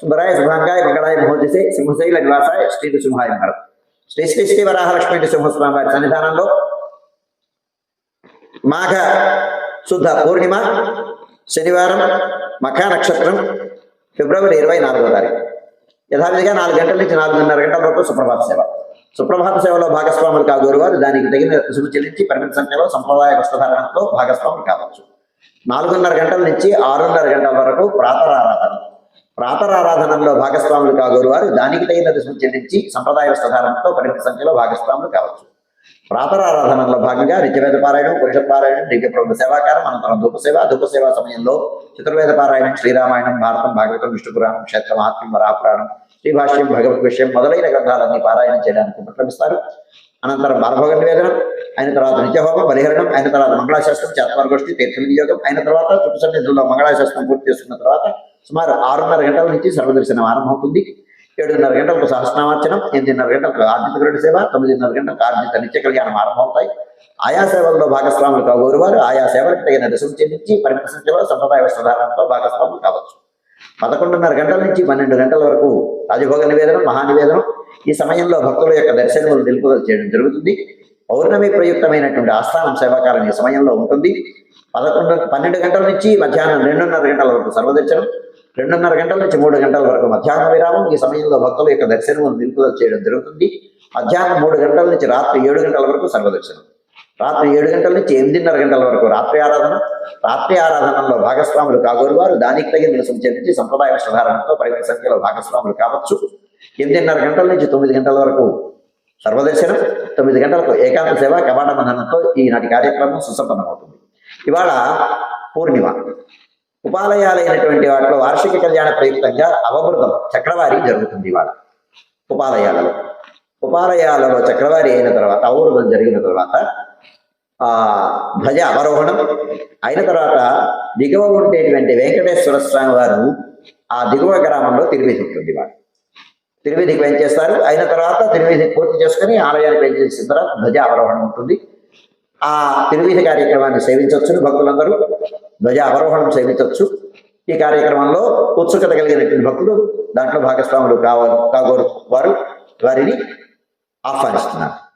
సుందరాయ శుభాంగాయ మంగళాయ మహోదశే సింహశైల నివాసాయ శ్రీ నృసింహాయ మంగళం శ్రీ శ్రీ శ్రీ వరాహలక్ష్మి నృసింహస్వామి వారి సన్నిధానంలో మాఘ శుద్ధ పూర్ణిమ శనివారం మఖా నక్షత్రం ఫిబ్రవరి ఇరవై నాలుగో తారీఖు. యథావిధిగా నాలుగు గంటల నుంచి నాలుగున్నర గంటల వరకు సుప్రభాత సేవ. సుప్రభాత సేవలో భాగస్వాములు కాగోరు వారు దానికి తగిన రుసుము చెల్లించి పరిమిత సంఖ్యలో సంప్రదాయ వస్త్రధారణతో భాగస్వాములు కావచ్చు. నాలుగున్నర గంటల నుంచి ఆరున్నర గంటల వరకు ప్రాతరారాధన. ప్రాతరారాధనలో భాగస్వాములు కాగోరు వారు దానికి తగిన రుసుము చెల్లించి సంప్రదాయ వస్త్రధారణతో పరిమిత సంఖ్యలో భాగస్వాములు కావచ్చు. ప్రాతరారాధనలో భాగంగా నిత్యవేద పారాయణం పురుష పారాయణం దివ్యప్రభు సేవాకారం అనంతరం ధూప సేవ. ధూప సేవ సమయంలో చతుర్వేద పారాయణం శ్రీరామాయణం భారతం భాగవతం విష్ణు పురాణం క్షేత్ర మహాత్మ్యం వరాపురాణం శ్రీభాష్యం భగవద్ విషయం మొదలైన గ్రంథాలన్నీ పారాయణం చేయడానికి ఉపక్రమిస్తారు. అనంతరం బాలభోగ నివేదనం అయిన తర్వాత నిత్యహోమం పరిహరణం అయిన తర్వాత మంగళాశాస్త్రం చేతమరగోష్ఠి తీర్థ వినియోగం అయిన తర్వాత చుట్టు సన్నిధుల్లో మంగళాశాస్త్రం పూర్తి చేసుకున్న తర్వాత సుమారు ఆరున్నర గంటల నుంచి సర్వదర్శనం ఆరంభమవుతుంది. ఏడున్నర గంటలకు సహస్రనామార్చనం ఎనిమిదిన్నర గంటలకు ఆర్జిత గరుడ సేవ తొమ్మిదిన్నర గంటలకు ఆర్జిత నిత్య కళ్యాణం ఆరంభమవుతాయి. ఆయా సేవల్లో భాగస్వాములు కాగోరు వారు. ఆయా సేవలకు తగిన రుసుము చెల్లించి పరిమిత సంఖ్యలో సంప్రదాయ వస్త్రధారణతో భాగస్వాములు కావచ్చు. పదకొండున్నర గంటల నుంచి పన్నెండు గంటల వరకు రాజభోగ నివేదనం మహానివేదనం ఈ సమయంలో భక్తుల యొక్క దర్శనములు నిలుపుదల చేయడం జరుగుతుంది. పౌర్ణమి ప్రయుక్తమైనటువంటి ఆస్థానం సేవాకాలం ఈ సమయంలో ఉంటుంది. పదకొండు పన్నెండు గంటల నుంచి మధ్యాహ్నం రెండున్నర గంటల వరకు సర్వదర్శనం రెండున్నర గంటల నుంచి మూడు గంటల వరకు మధ్యాహ్న విరామం. ఈ సమయంలో భక్తుల యొక్క దర్శనం నిలుపుదల చేయడం జరుగుతుంది. మధ్యాహ్నం మూడు గంటల నుంచి రాత్రి ఏడు గంటల వరకు సర్వదర్శనం. రాత్రి ఏడు గంటల నుంచి ఎనిమిదిన్నర గంటల వరకు రాత్రి ఆరాధన. రాత్రి ఆరాధనలో భాగస్వాములు కాగోరు వారు దానికి తగిన నిరసన చెల్లించి సంప్రదాయ వస్త్రధారణతో పరిమిత సంఖ్యలో భాగస్వాములు కావచ్చు. ఎనిమిదిన్నర గంటల నుంచి తొమ్మిది గంటల వరకు సర్వదర్శనం. తొమ్మిది గంటలకు ఏకాంత సేవ కవాట బంధనంతో ఈనాటి కార్యక్రమం సుసంపన్నమవుతుంది. ఇవాళ పూర్ణిమ. ఉపాలయాలైనటువంటి వాటిలో వార్షిక కళ్యాణ ప్రయుక్తంగా అవబృతం చక్రవారి జరుగుతుంది ఇవాళ. ఉపాలయాలలో. ఉపాలయాలలో చక్రవారి అయిన తర్వాత అవబృతం జరిగిన తర్వాత ఆ ధ్వజ అవరోహణం అయిన తర్వాత దిగువ ఉండేటువంటి వెంకటేశ్వర స్వామి వారు ఆ దిగువ గ్రామంలో తిరువిధి వాడు తిరువిధికి పెంచేస్తారు అయిన తర్వాత తిరువిధి పూర్తి చేసుకుని ఆలయాన్ని పెంచేసిన తర్వాత ధ్వజ అవరోహణం ఉంటుంది. ఆ తిరువిధి కార్యక్రమాన్ని సేవించవచ్చును భక్తులందరూ. ధ్వజ అవరోహణం చేయించవచ్చు ఈ కార్యక్రమంలో ఉత్సుకత కలిగినటువంటి భక్తులు దాంట్లో భాగస్వాములు కావాలి కాగోరు వారు వారిని ఆహ్వానిస్తున్నారు.